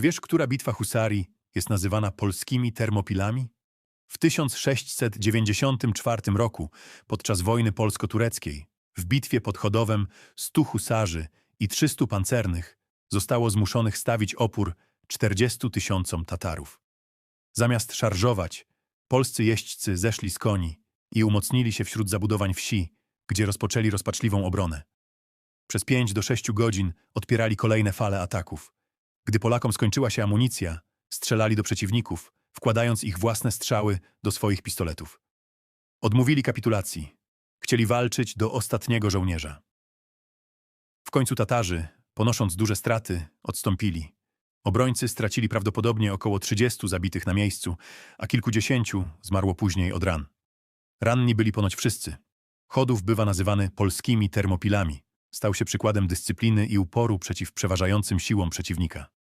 Czy wiesz, która bitwa husarii jest nazywana polskimi termopilami? W 1694 roku, podczas wojny polsko-tureckiej, w bitwie pod Chodowem 100 husarzy i 300 pancernych zostało zmuszonych stawić opór 40 tysiącom Tatarów. Zamiast szarżować, polscy jeźdźcy zeszli z koni i umocnili się wśród zabudowań wsi, gdzie rozpoczęli rozpaczliwą obronę. Przez 5 do 6 godzin odpierali kolejne fale ataków. Gdy Polakom skończyła się amunicja, strzelali do przeciwników, wkładając ich własne strzały do swoich pistoletów. Odmówili kapitulacji. Chcieli walczyć do ostatniego żołnierza. W końcu Tatarzy, ponosząc duże straty, odstąpili. Obrońcy stracili prawdopodobnie około 30 zabitych na miejscu, a kilkudziesięciu zmarło później od ran. Ranni byli ponoć wszyscy. Chodów bywa nazywany polskimi termopilami. Stał się przykładem dyscypliny i uporu przeciw przeważającym siłom przeciwnika.